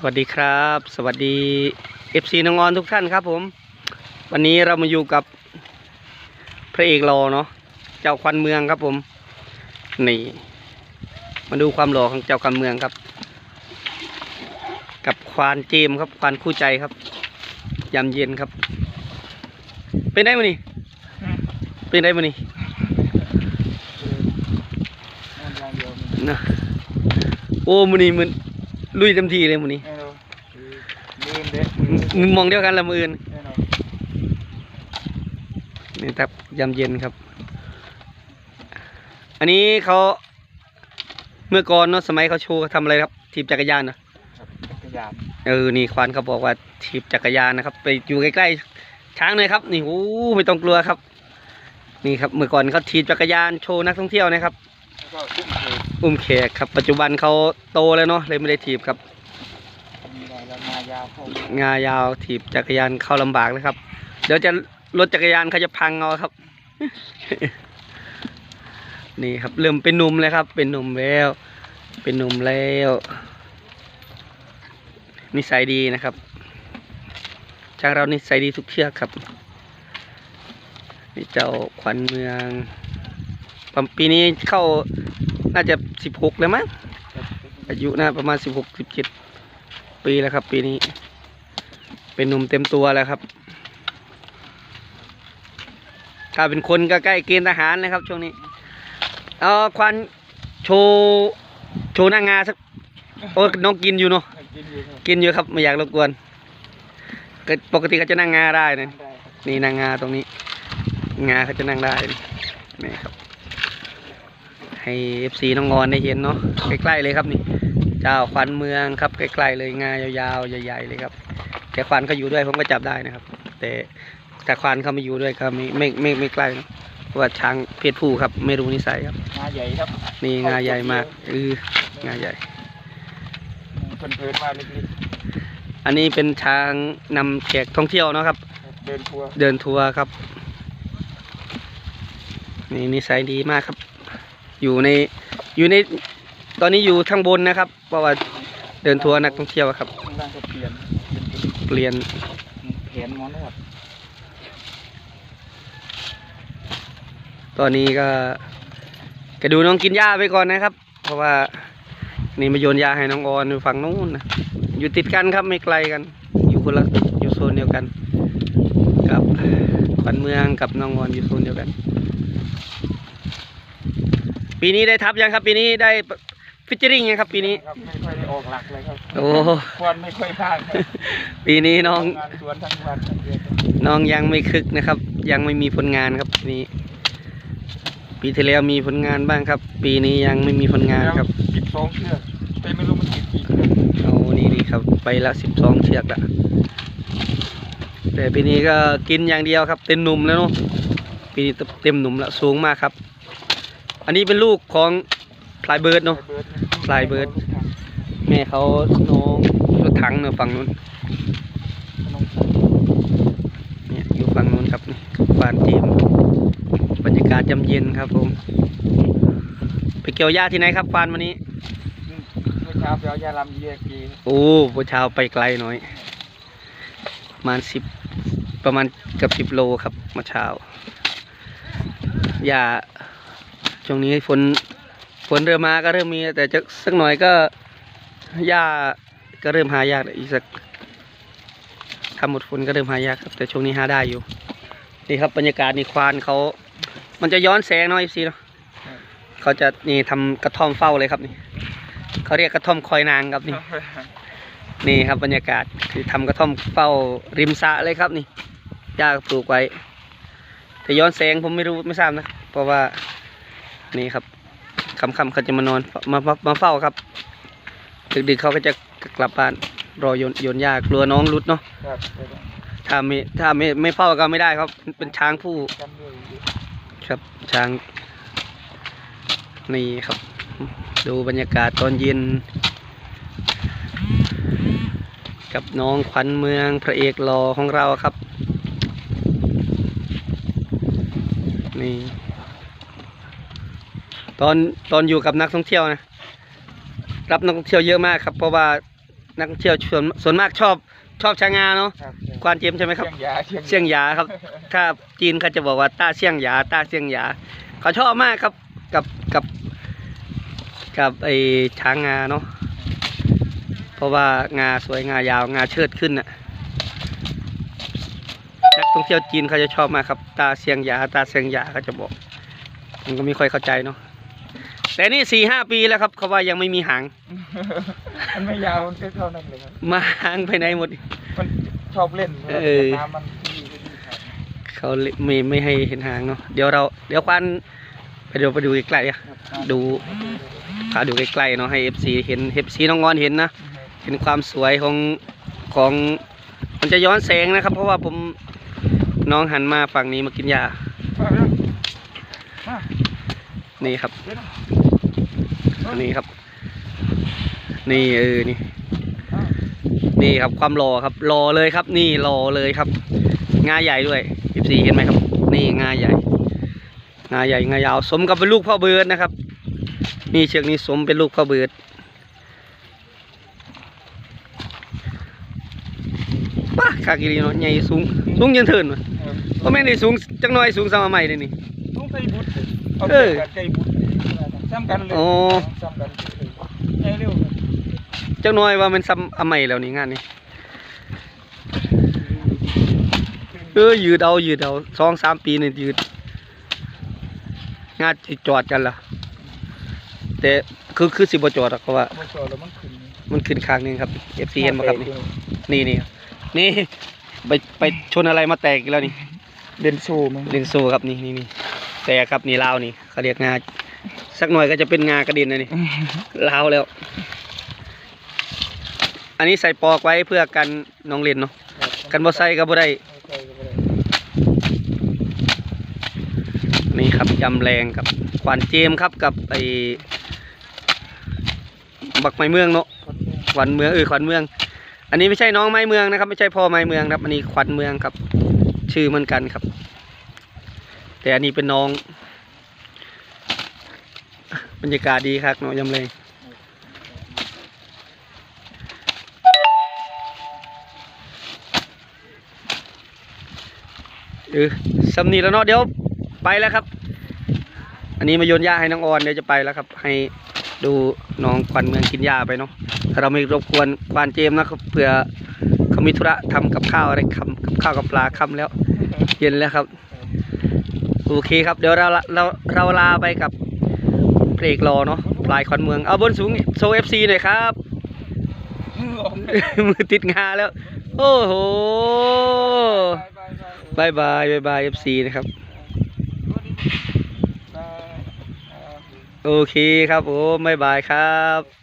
สวัสดีครับ สวัสดี FC น้องออนทุกท่านครับผม วันนี้เรามาอยู่กับพระเอกหล่อเนาะเจ้าควันเมืองครับผมนี่มาดูความหล่อของเจ้าควันเมืองครับ กับควานเจมครับควานคู่ใจครับยามเย็นครับ เป็นได้มานี่เป็นได้มานี่นะโอ้มันนี่มันลุยเต็มที่เลยมันนี่ เด็กมึงมองเดียวกันละมืออื่นแน่นอนนี่ครับยามเย็นครับ อันนี้เขาเมื่อก่อนเนาะสมัยเขาโชว์เขาทำอะไรครับถีบจักรยานเนอะครับพยายามเออนี่ควานเขาบอกว่าถีบจักรยานนะครับ ไปอยู่ใกล้ๆช้างเลยครับ นี่โอ้ไม่ต้องกลัวครับ นี่ครับเมื่อก่อนเขาถีบจักรยานโชว์นักท่องเที่ยวนะครับแล้วก็ตุ้มเทอุ้มแขกครับ ปัจจุบันเขาโตแล้วเนาะเลยไม่ได้ถีบครับ มีอะไรแล้วมายาวเข้งายาวถีบจักรยานเข้าลำบากเลยครับ เดี๋ยวจะรถจักรยานเขาจะพังเอาครับ นี่ครับเริ่มเป็นหนุ่มแล้วครับ เป็นหนุ่มแล้ว เป็นหนุ่มแล้วนิสัยดีนะครับจากเรานิสัยดีทุกเชือกครับนี่เจ้าขวัญเมืองปีนี้เข้าน่าจะสิบหกแล้วมั้งอายุน่าประมาณสิบหกสิบเจ็ด ปีแล้วครับ ปีนี้ เป็นหนุ่มเต็มตัวแล้วครับถ้าเป็นคนก็ใกล้เกณฑ์ทหารนะครับ ช่วงนี้ เอาควันโชว์โชว์หน้างาสักโอ้น้องกินอยู่เนาะกินอยู่ครับไม่อยากรบกวนปกติเขาจะนั่งงาได้นะได้ครับนี่นางงาตรงนี้ งาเขาจะนั่งได้นี่ครับ ให้เอฟซีน้องงอนได้เห็นเนาะใกล้ๆเลยครับนี่ เจ้าควันเมืองครับใกล้ๆเลยงายาวๆใหญ่ ๆ เลยครับ แต่ควันเขาอยู่ด้วยผมก็จับได้นะครับ แต่แต่ควันเขาไม่อยู่ด้วยก็ไม่ไม่ไม่ไม่ใกล้นะเพราะว่าช้างเพศผู้ครับ ไม่รู้นิสัยครับ งาใหญ่ครับนี่งาใหญ่มากเอองาใหญ่ เพิ่นเพิ่นมาเล็กอันนี้เป็นช้างนำแขกท่องเที่ยวเนาะครับ ๆเดินทัวร์เดินทัวร์ครับ นี่นิสัยดีมากครับ อยู่ในอยู่ในตอนนี้อยู่ข้างบนนะครับ เพราะว่าเดินทัวร์นักท่องเที่ยวครับ ข้างล่างก็เปลี่ยนเป็นเปลี่ยนแผนหมอนวดตอนนี้ก็ก็ดูน้องกินหญ้าไปก่อนนะครับ เพราะว่านี่มาโยนยาให้น้องออนอยู่ฝั่งนู้นนะอยู่ติดกันครับไม่ไกลกัน อยู่คนละอยู่โซนเดียวกัน กับขวัญเมืองกับน้องออนอยู่โซนเดียวกัน ปีนี้ได้ทับยังครับ ปีนี้ได้ ฟิชเจอริงยังครับปีนี้ ครับไม่ค่อยได้ออกหลักเลยครับโอ้ ควันไม่ค่อยพลาดครับปีนี้น้องงานสวนทั้งวันทั้งเดือนครับน้องยังไม่คึกนะครับ ยังไม่มีผลงานครับปีนี้ ปีที่แล้วมีผลงานบ้างครับ ปีนี้ยังไม่มีผลงานครับติดสองเชือกแต่ไม่รู้มันติดกี่เชือกโอ้นี่นี่ครับ ไปละสิบสองเชือกละแต่ปีนี้ก็กินอย่างเดียวครับเต็มหนุ่มแล้วเนาะปีนี้เต็มหนุ่มละสูงมากครับ อันนี้เป็นลูกของ พลายเบิร์ดเนาะเบิร์ดปลายเบิร์ดแม่เขาน้องรถถังเนาะฝั่งนู้นเนี่ยอยู่ฝั่งนู้นครับนี่ฟานทีมบรรยากาศยามเย็นครับผม ไปเกี่ยวหญ้าที่ไหนครับฟานวันนี้เมื่อเช้าไปเอายาลำเยียกีโอ้ผู้เช้าไปไกลหน่อย ประมาณสิบประมาณเกับสิบโลครับเมื่อเช้าหญ้าช่วงนี้ฝน ฝนเริ่มมาก็เริ่มมีแต่จะสักหน่อยก็หญ้าก็เริ่มหายากแล้วอีกสักถ้าหมดฝนก็เริ่มหายากครับแต่ช่วงนี้หาได้อยู่นี่ครับบรรยากาศนี่ควานเขา มันจะย้อนแสงเนาะอีซีเนาะเขาจะนี่ทำกระท่อมเฝ้าเลยครับนี่เขาเรียกกระท่อมคอยนางครับนี่นี่ครับบรรยากาศคือทำกระท่อมเฝ้าริมสระเลยครับนี่หญ้าก็ปลูกไว้ แต่ย้อนแสงผมไม่รู้ไม่ทราบนะเพราะว่านี่ครับ ค่ำๆเขาจะมานอนมามามาเฝ้าครับ ดึกๆเขาก็จะกลับบ้านรอโยนโยนหญ้ากลัวน้องรุดเนาะครับถ้าไม่ถ้าไม่ไม่เฝ้าก็ไม่ได้ครับ เป็นช้างผู้จำด้วยอยู่ครับช้าง นี่ครับ ดูบรรยากาศตอนเย็น กับน้องขวัญเมืองพระเอกหล่อของเราครับ นี่ ตอนตอนอยู่กับนักท่องเที่ยวนะ รับนักท่องเที่ยวเยอะมากครับ เพราะว่านักท่องเที่ยวส่วนส่วนมากชอบชอบช้างงาเนาะครับควานเจมใช่ไหมครับ เชียงยาเสี่ยงหยาครับ ถ้าจีนเขาจะบอกว่าต้าเสี่ยงหยาต้าเสี่ยงหยา เขาชอบมากครับกับกับ กับไอ้ช้างงาเนาะ เพราะว่างาสวยงายาวงาเชิดขึ้นน่ะ นักท่องเที่ยวจีนเขาจะชอบมากครับ ตาเสียงหยาตาเสียงหยาเขาจะบอก ผมก็ไม่ค่อยเข้าใจเนาะ แต่นี่สี่ห้าปีแล้วครับเขาว่ายังไม่มีหาง มันไม่ยาวมันแค่เท่านั้นเลยครับมาหางไปไหนหมด มันชอบเล่นเออ น้ำมันดีดีครับเขาไม่ไม่ให้เห็นหางเนาะเดี๋ยวเราเดี๋ยวควันไปดูไปดูใกล้ๆอะครับดูพาดูใกล้ๆเนาะให้ FC เห็น FC น้องงอนเห็นนะ เห็นความสวยของของมันจะย้อนแสงนะครับ เพราะว่าผมน้องหันมาฝั่งนี้มากินยา มาเร็วมานี่ครับ เดี๋ยวนะ อันนี้ครับ นี่เออนี่อ่านี่ครับความรอครับ รอเลยครับ นี่รอเลยครับ งาใหญ่ด้วย FC เห็นไหมครับ นี่งาใหญ่งาใหญ่งายาว สมกับเป็นลูกพ่อเบิร์ดนะครับ นี่เชือกนี้สมเป็นลูกพ่อเบิร์ดป้าคากิรีเนาะใหญ่สูงสูงยืนเถินวะเออเพราะแม่นได้สูงจักหน่อยสูงสามใหม่เลยนี่ต้องไก่บุตรเอาเออไก่บุตร ซ้ำกันเลยโอ้ซ้ำกันเลยเอ้ยเร็วครับจักหน่อยว่ามันซ้ำอใหม่แล้วนี่งานนี้เออยืดเอายืดเอาสองสามปีนี่ยืด งานสิจอดกันล่ะ แต่คือคือสิบ่จอดหรอกเพราะว่า มาสอนแล้วมันขึ้นมันขึ้นข้างหนึงครับ FC เห็นบ่ครับนี่ นี่นี่นี่ไปไปชนอะไรมาแตกอีกแล้วนี่ เด่นโซ่มั้งเลนโซครับนี่นี่นี่แต่ครับนี่ลาวนี่เขาเรียกงา สักหน่อยก็จะเป็นงากระเด็นนะนี่ลาวแล้ว อันนี้ใส่ปอกไว้เพื่อกันน้องเล่นเนาะกันบ่ใส่ก็บ่ได้นี่ครับยำแรงกับขวานเจมครับกับไอ้บักไม้เมืองเนาะขวัญเมืองเออขวัญเมือง อันนี้ไม่ใช่น้องไม้เมืองนะครับ ไม่ใช่พ่อไม้เมืองนะครับ อันนี้ขวัญเมืองครับ ชื่อเหมือนกันครับ แต่อันนี้เป็นน้อง บรรยากาศดีครับเนาะยำเลยเออสำนีแล้วเนาะเดี๋ยวไปแล้วครับ อันนี้มาโยนหญ้าให้น้องออนเดี๋ยวจะไปแล้วครับ ให้ดูน้องควันเมืองกินหญ้าไปเนาะถ้าเราไม่รบกวนควานเจมนะครับเผื่อเขามีธุระทำกับข้าวอะไรคำกับข้าวกับปลาคำแล้ว เย็นแล้วครับ โอเคครับ เดี๋ยวเราเราเราลาไปกับ เพลงรอเนาะปลายควันเมืองเอาบนสูงโซเอฟซีหน่อยครับ มือติดงาแล้ว โอ้โหบายบายบายบายเอฟซีนะครับ โอเคครับผมบายบายครับ